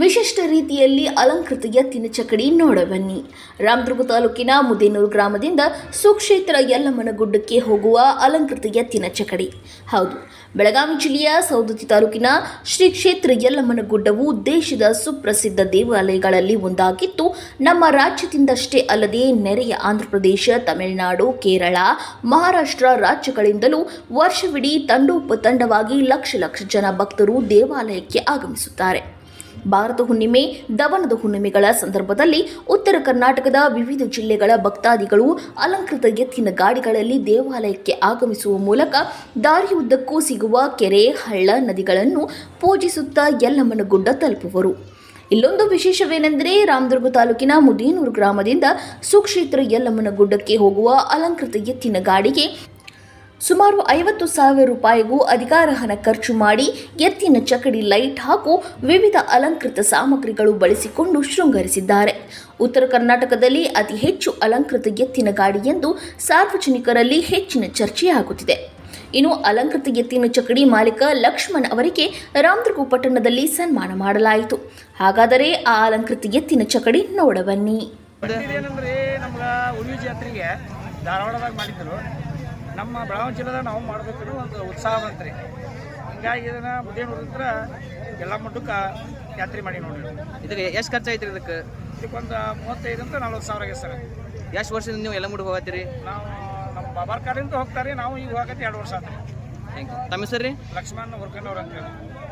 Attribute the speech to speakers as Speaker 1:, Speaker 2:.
Speaker 1: ವಿಶಿಷ್ಟ ರೀತಿಯಲ್ಲಿ ಅಲಂಕೃತ ಎತ್ತಿನ ಚಕಡಿ ನೋಡಬನ್ನಿ. ರಾಮದುರ್ಗ ತಾಲೂಕಿನ ಮುದೇನೂರು ಗ್ರಾಮದಿಂದ ಸುಕ್ಷೇತ್ರ ಯಲ್ಲಮ್ಮನ ಗುಡ್ಡಕ್ಕೆ ಹೋಗುವ ಅಲಂಕೃತ ಎತ್ತಿನ ಚಕಡಿ ಹೌದು, ಬೆಳಗಾವಿ ಜಿಲ್ಲೆಯ ಸೌದತ್ತಿ ತಾಲೂಕಿನ ಶ್ರೀ ಕ್ಷೇತ್ರ ಯಲ್ಲಮ್ಮನ ಗುಡ್ಡವು ದೇಶದ ಸುಪ್ರಸಿದ್ಧ ದೇವಾಲಯಗಳಲ್ಲಿ ಒಂದಾಗಿದ್ದು, ನಮ್ಮ ರಾಜ್ಯದಿಂದಷ್ಟೇ ಅಲ್ಲದೆ ನೆರೆಯ ಆಂಧ್ರಪ್ರದೇಶ, ತಮಿಳುನಾಡು, ಕೇರಳ, ಮಹಾರಾಷ್ಟ್ರ ರಾಜ್ಯಗಳಿಂದಲೂ ವರ್ಷವಿಡೀ ತಂಡೋಪತಂಡವಾಗಿ ಲಕ್ಷ ಲಕ್ಷ ಜನ ಭಕ್ತರು ದೇವಾಲಯಕ್ಕೆ ಆಗಮಿಸುತ್ತಾರೆ. ಭಾರತ ಹುಣ್ಣಿಮೆ, ದವನದ ಹುಣ್ಣಿಮೆಗಳ ಸಂದರ್ಭದಲ್ಲಿ ಉತ್ತರ ಕರ್ನಾಟಕದ ವಿವಿಧ ಜಿಲ್ಲೆಗಳ ಭಕ್ತಾದಿಗಳು ಅಲಂಕೃತ ಎತ್ತಿನ ಗಾಡಿಗಳಲ್ಲಿ ದೇವಾಲಯಕ್ಕೆ ಆಗಮಿಸುವ ಮೂಲಕ ದಾರಿಯುದ್ದಕ್ಕೂ ಸಿಗುವ ಕೆರೆ, ಹಳ್ಳ ನದಿಗಳನ್ನು ಪೂಜಿಸುತ್ತಾ ಯಲ್ಲಮ್ಮನ ಗುಡ್ಡ ತಲುಪುವರು. ಇಲ್ಲೊಂದು ವಿಶೇಷವೇನೆಂದರೆ ರಾಮದುರ್ಗ ತಾಲೂಕಿನ ಮುದೇನೂರು ಗ್ರಾಮದಿಂದ ಸುಕ್ಷೇತ್ರ ಯಲ್ಲಮ್ಮನ ಗುಡ್ಡಕ್ಕೆ ಹೋಗುವ ಅಲಂಕೃತ ಎತ್ತಿನ ಗಾಡಿಗೆ ಸುಮಾರು ಐವತ್ತು ಸಾವಿರ ರೂಪಾಯಿಗೂ ಅಧಿಕಾರ ಹಣ ಖರ್ಚು ಮಾಡಿ ಎತ್ತಿನ ಚಕಡಿ ಲೈಟ್ ಹಾಗೂ ವಿವಿಧ ಅಲಂಕೃತ ಸಾಮಗ್ರಿಗಳು ಬಳಸಿಕೊಂಡು ಶೃಂಗರಿಸಿದ್ದಾರೆ. ಉತ್ತರ ಕರ್ನಾಟಕದಲ್ಲಿ ಅತಿ ಹೆಚ್ಚು ಅಲಂಕೃತ ಎತ್ತಿನ ಗಾಡಿ ಎಂದು ಸಾರ್ವಜನಿಕರಲ್ಲಿ ಹೆಚ್ಚಿನ ಚರ್ಚೆಯಾಗುತ್ತಿದೆ ಇನ್ನು ಅಲಂಕೃತ ಎತ್ತಿನ ಚಕಡಿ ಮಾಲೀಕ ಲಕ್ಷ್ಮಣ್ ಅವರಿಗೆ ರಾಮದುರ್ಗ ಪಟ್ಟಣದಲ್ಲಿ ಸನ್ಮಾನ ಮಾಡಲಾಯಿತು. ಹಾಗಾದರೆ ಆ ಅಲಂಕೃತ ಎತ್ತಿನ ಚಕಡಿ ನೋಡಬನ್ನಿ.
Speaker 2: ನಮ್ಮ ಬೆಳಗಾವಿ ಜಿಲ್ಲೆದಾಗ ನಾವು ಮಾಡ್ಬೇಕನ್ನೋ ಒಂದು ಉತ್ಸಾಹ ಬಂತ್ರಿ ಹಿಂಗಾಗಿ ಇದನ್ನು ಬುದ್ಧಿ ನೋಡಿದ್ರ ಎಲ್ಲ ಮಟ್ಟಕ್ಕೆ ಯಾತ್ರೆ ಮಾಡಿ ನೋಡಿ
Speaker 3: ಇದಕ್ಕೆ ಎಷ್ಟು ಖರ್ಚಾಯ್ತು ಇದಕ್ಕೆ?
Speaker 2: ಇದಕ್ಕೊಂದು ಮೂವತ್ತೈದು ಅಂತ ನಲ್ವತ್ತು ಸಾವಿರ ಆಗಿದೆ ಸರ್.
Speaker 3: ಎಷ್ಟು ವರ್ಷದಿಂದ ನೀವು ಎಲ್ಲ ಮುಡಿ ಹೋಗತ್ತೀರಿ?
Speaker 2: ನಾವು ನಮ್ಮ ಬಾಬಾರ್ ಕಾರಿಂದ ಹೋಗ್ತಾರೆ ನಾವು ಈಗ ಹೋಗತ್ತೆ ಎರಡು ವರ್ಷ ಆತ್ರಿ.
Speaker 3: Thank you. ತಮ್ಮ ಹೆಸರು ರೀ?
Speaker 2: ಲಕ್ಷ್ಮಣ್ ಹುರ್ಕಂಡವ್ರು ಅಂತ ಹೇಳಿ.